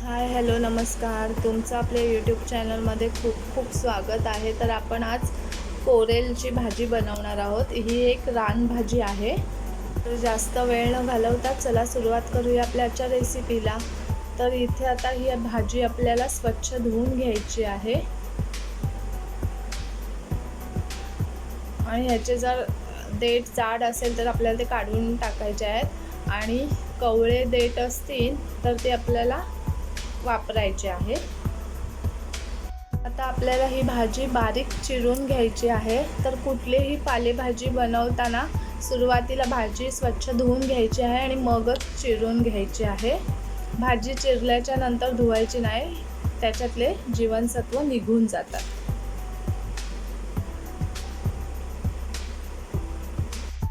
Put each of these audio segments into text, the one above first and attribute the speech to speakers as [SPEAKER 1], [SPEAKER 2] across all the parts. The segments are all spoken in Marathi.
[SPEAKER 1] हाय हॅलो नमस्कार. तुमचं आपल्या यूट्यूब चॅनलमध्ये खूप खूप स्वागत आहे. तर आपण आज कोरेलची भाजी बनवणार आहोत. ही एक रानभाजी आहे. तर जास्त वेळ न घालवता चला सुरुवात करूया आपल्या आजच्या रेसिपीला तर इथे आता ही भाजी आपल्याला स्वच्छ धुवून घ्यायची आहे. आणि ह्याचे जर देठ जाड असेल तर आपल्याला ते काढून टाकायचे आहेत. आणि कवळे देठ असतील तर ते आपल्याला वापरायचे आहे. आता आपल्याला ही भाजी बारीक चिरून घ्यायची आहे. तर कुठलीही पालेभाजी बनवताना सुरुवातीला भाजी स्वच्छ धुवून घ्यायची आहे आणि मगच चिरून घ्यायची आहे. भाजी चिरल्याच्या नंतर धुवायची नाही त्याच्यातले जीवनसत्व निघून जातात.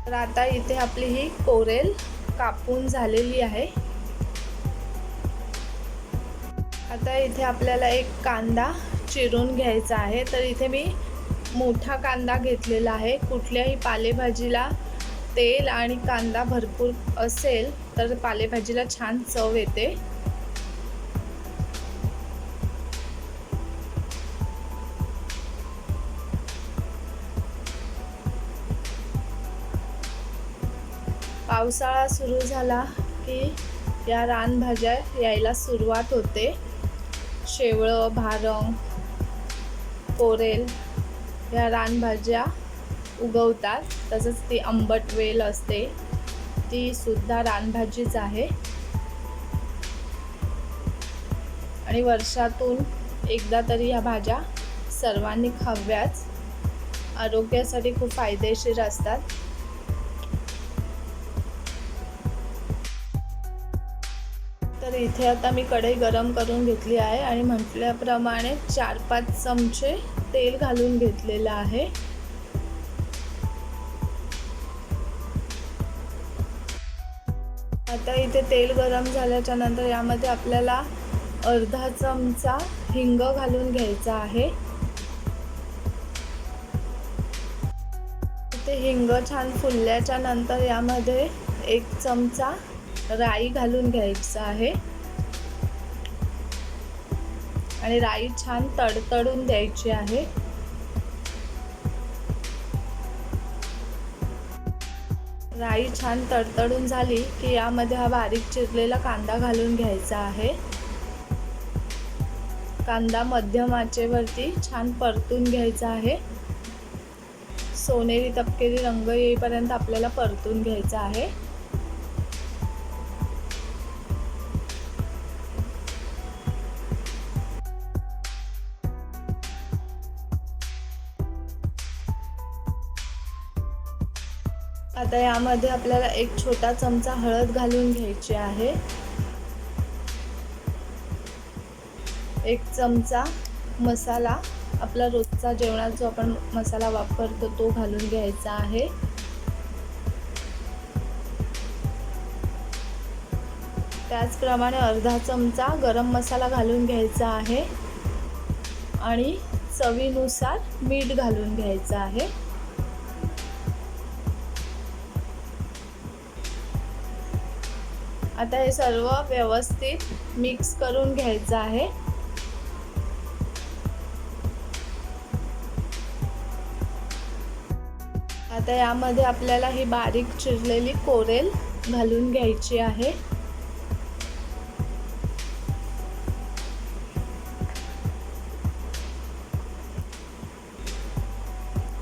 [SPEAKER 1] तर आता इथे आपली ही कोरेल कापून झालेली आहे. आता इथे आपल्याला एक कांदा चिरून घ्यायचा आहे. तर इथे मी मोठा कांदा घेतलेला आहे. कुठल्याही पालेभाजीला तेल आणि कांदा भरपूर असेल तर पालेभाजीला छान चव येते. पावसाळा सुरू झाला की या रानभाज्या यायला सुरुवात होते. शेवळं भारंग कोरेल या रानभाज्या उगवतात. तसंच ती आंबट वेल असते. ती सुद्धा रानभाजीच आहे. आणि वर्षातून एकदा तरी ह्या भाज्या सर्वांनी खाव्याच. आरोग्यासाठी खूप फायदेशीर असतात. इथे आता मी कढई गरम करून घेतली आहे आणि म्हटल्याप्रमाणे चार पाच चमचे तेल घालून घेतलेलं आहे. आता इथे तेल गरम झाल्याच्यानंतर यामध्ये आपल्याला अर्धा चमचा हिंग घालून घ्यायचा आहे. इथे हिंग छान फुलल्याच्या नंतर यामध्ये एक चमचा राई घालून घ्यायचा आहे. आणि राई छान तडतडून द्यायची आहे. राई छान तडतडून झाली की यामध्ये हा बारीक चिरलेला कांदा घालून घ्यायचा आहे. कांदा मध्यम आचेवरती छान परतून घ्यायचा आहे. सोनेरी तपकेरी रंग येईपर्यंत आपल्याला परतून घ्यायचा आहे. आता यामध्ये आपल्याला एक छोटा चमचा हळद घालून घ्यायची आहे. एक चमचा मसाला आपला रोजचा जेवणात जो आपण मसाला वापरतो तो घालून घ्यायचा आहे. त्याचप्रमाणे अर्धा चमचा गरम मसाला घालून घ्यायचा आहे. आणि चवीनुसार मीठ घालून घ्यायचं आहे. आता हे सर्व व्यवस्थित मिक्स करून घ्यायचं आहे. आता यामध्ये आपल्याला ही बारीक चिरलेली कोरेल घालून घ्यायची आहे.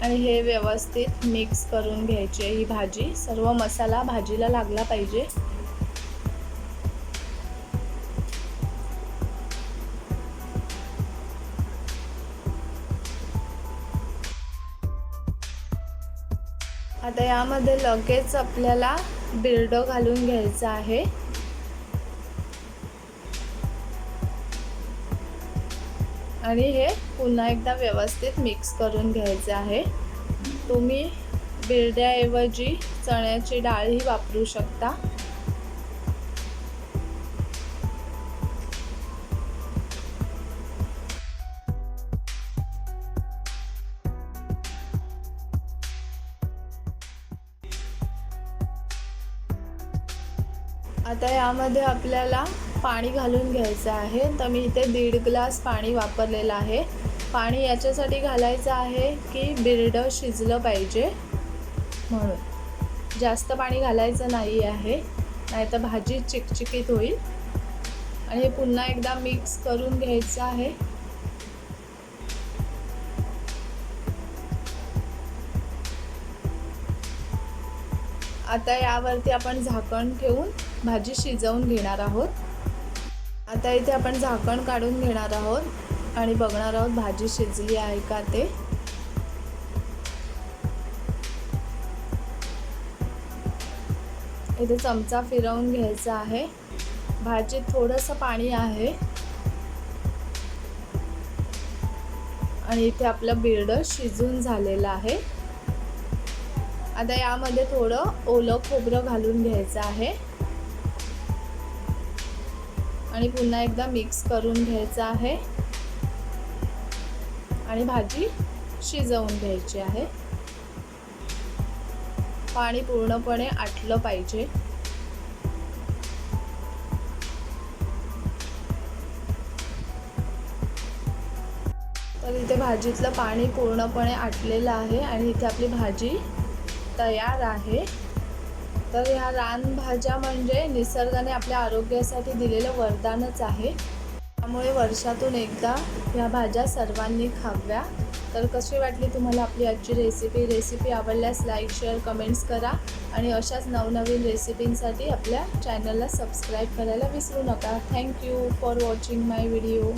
[SPEAKER 1] आणि हे व्यवस्थित मिक्स करून घ्यायची ही भाजी. सर्व मसाला भाजीला लागला पाहिजे. आता यामध्ये लगेच आपल्याला बिरडं घालून घ्यायचं आहे. आणि हे पुन्हा एकदा व्यवस्थित मिक्स करून घ्यायचं आहे. तुम्ही बिरड्याऐवजी चण्याची डाळही वापरू शकता. आता यामध्ये आपल्याला पाणी घालून घ्यायचं आहे. तर मी इथे दीड ग्लास पाणी वापरलेलं आहे. पाणी याच्यासाठी घालायचं आहे की बिरडं शिजलं पाहिजे. म्हणून. जास्त पाणी घालायचं नाही आहे. नाहीतर भाजी चिकचिकीत होईल. आणि हे पुन्हा एकदा मिक्स करून घ्यायचं आहे. आता यावरती आपण झाकण ठेवून भाजी शिजवून घेणार आहोत. आता इथे आपण झाकण काढून घेणार आहोत आणि बघणार आहोत भाजी शिजली आहे का ते. इथे चमचा फिरवून घ्यायचा आहे. भाजीत थोडंसं पाणी आहे. आणि इथे आपलं बिरडं शिजून झालेलं आहे. आता यामध्ये थोडं ओलं खोबरं घालून घ्यायचं आहे. आणि पुन्हा एकदा मिक्स करून घ्यायचं आहे. आणि भाजी शिजवून घ्यायची आहे. पाणी पूर्णपणे आटलं पाहिजे. तर इथे भाजीतलं पाणी पूर्णपणे आटलेलं आहे आणि इथे आपली भाजी तयार आहे. तर ह्या रानभाज्या म्हणजे निसर्गाने आपल्या आरोग्यासाठी दिलेलं वरदानच आहे. त्यामुळे वर्षातून एकदा ह्या भाज्या सर्वांनी खाव्या. तर कशी वाटली तुम्हाला आपली आजची रेसिपी रेसिपी आवडल्यास लाईक शेअर कमेंट्स करा. आणि अशाच नवनवीन रेसिपींसाठी आपल्या चॅनलला सबस्क्राईब करायला विसरू नका. Thank you for watching my video